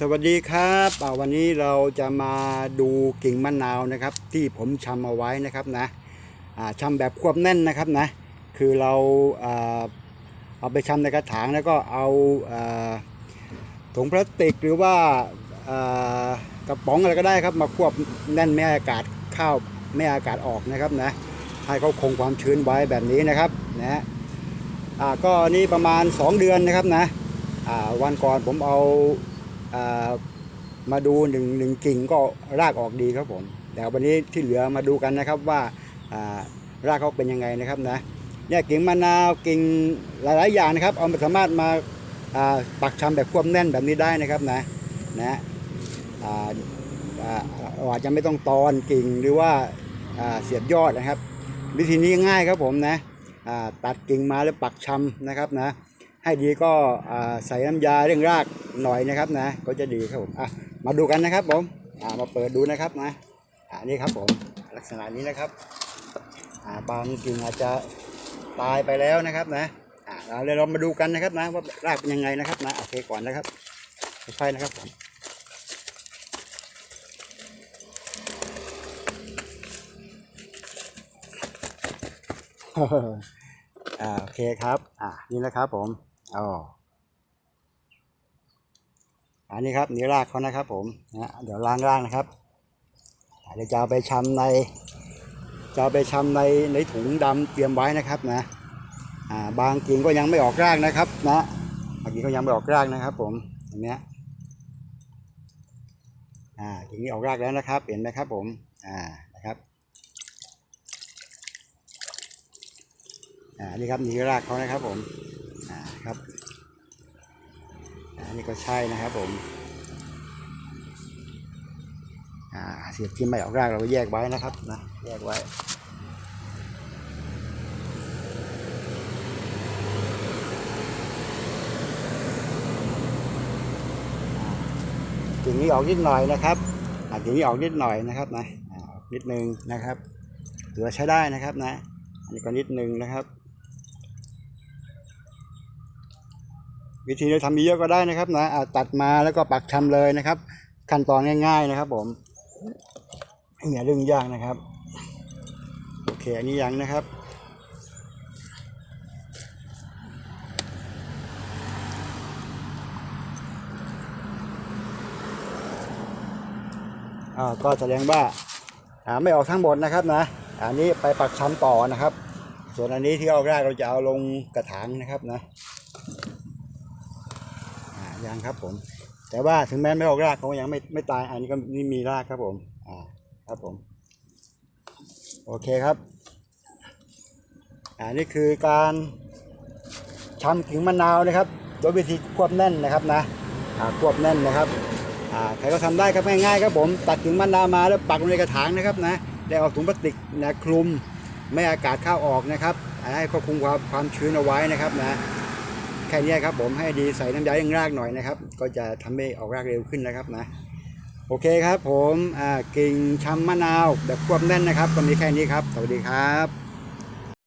สวัสดีครับวันนี้เราจะมาดูกิ่งมะนาวนะครับ ที่ผมชำเอาไว้นะครับนะอ่าชำแบบควบแน่นนะครับนะคือเราเอาไปชำในกระถางแล้วก็เอาถุงพลาสติกหรือว่ากระป๋องอะไรก็ได้ครับ มาควบแน่นไม่ให้อากาศเข้าไม่ให้อากาศออกนะครับนะให้เขาคงความชื้นไว้แบบนี้นะครับนะก็นี่ประมาณ 2 เดือนนะครับนะวันก่อนผมเอา มาดูหนึ่งหนึ่งกิ่งก็รากออกดีครับผมเดี๋ยววันนี้ที่เหลือมาดูกันนะครับว่าารากเขาเป็นยังไงนะครับนะเนี่ยกิ่งมะนาวกิ่งหลาย ๆ อย่างนะครับ เอามาสามารถมาาปักชำแบบควบแน่นแบบนี้ได้นะครับนะนะอ่าอาอาจจะไม่ต้องตอนกิ่งหรือว่าาเสียบยอดนะครับ วิธีนี้ง่ายครับผมนะตัดกิ่งมาแล้วปักชำนะครับนะ ให้ดีก็ใส่น้ำยาเร่งรากหน่อยนะครับนะ ก็จะดีครับผมอะมาดูกันนะครับผมอ่ามาเปิดดูนะครับนะอ่านี่ครับผมลักษณะนี้นะครับอ่าบางกิ่งอาจจะตายไปแล้วนะครับนะอ่าเราเรามาดูกันนะครับนะว่ารากเป็นยังไงนะครับนะโอเคก่อนนะครับค่อยๆนะครับผมอ่าโอเคครับ อ่า นี่นะครับผม อ๋ออันนี้ครับนี่รากเขานะครับ ผมนะเดี๋ยวล้างรากนะครับเดี๋ยวจะเอาไปชำในจะเอาไปชำในในถุงดำเตรียมไว้นะครับนะอ่าบางกิ่งก็ยังไม่ออกรากนะครับ นะบางกิ่งก็ยังไม่ออกรากนะครับ ผมอย่างเนี้ยอ่ากิ่งนี้ออกรากแล้วนะครับ เห็นไหมครับ ผมอ่านะครับอ่านี่ครับนี่คือรากเขานะครับผม ครับอ่านี่ก็ใช่นะครับผมเสียบที่ไม่ออกรากเราก็แยกไว้นะครับนะแยกไว้อ่ากิ่งนี้ออกนิดหน่อยนะครับอ่ากิ่งนี้ออกนิดหน่อยนะครับนะอ่าออกนิดนึงนะครับถือว่าใช้ได้นะครับนะ อันนี้ก็นิดนึงนะครับ วิธีเราทำมีเยอะก็ได้นะครับนะอาตัดมาแล้วก็ปักชำเลยนะครับ ขั้นตอนง่าย ๆนะครับ ผมอย่าเรื่องยากนะครับ โอเคอันนี้ยังนะครับอ่าก็แสดงว่าอ่าไม่ออกทั้งหมดนะครับนะ อันนี้ไปปักชำต่อนะครับ ส่วนอันนี้ที่เอาแรกเราจะเอาลงกระถางนะครับนะ ยังครับผม แต่ว่าถึงแม้ไม่ออกรากเขายังไม่ไม่ตายอันนี้ก็นี่มีรากครับผมอ่าครับผม โอเคครับอ่านี่คือการชำกิ่งมะนาวนะครับโดยวิธีควบแน่นนะครับนะอ่าควบแน่นนะครับอ่าใครก็ทำได้ครับง่ายๆครับผมตัดกิ่งมะนาวมาแล้วปักลงในกระถางนะครับนะได้เอาถุงพลาสติกนะคลุมไม่อากาศเข้าออกนะครับให้ควบคุมความความชื้นเอาไว้นะครับนะ แค่นี้ครับผมให้ดีใส่น้ำยายังรากหน่อยนะครับ ก็จะทำให้ออกรากเร็วขึ้นนะครับนะโอเคครับผมกิ่งชำมะนาวแบบควบแน่นนะครับก็มีแค่นี้ครับ สวัสดีครับ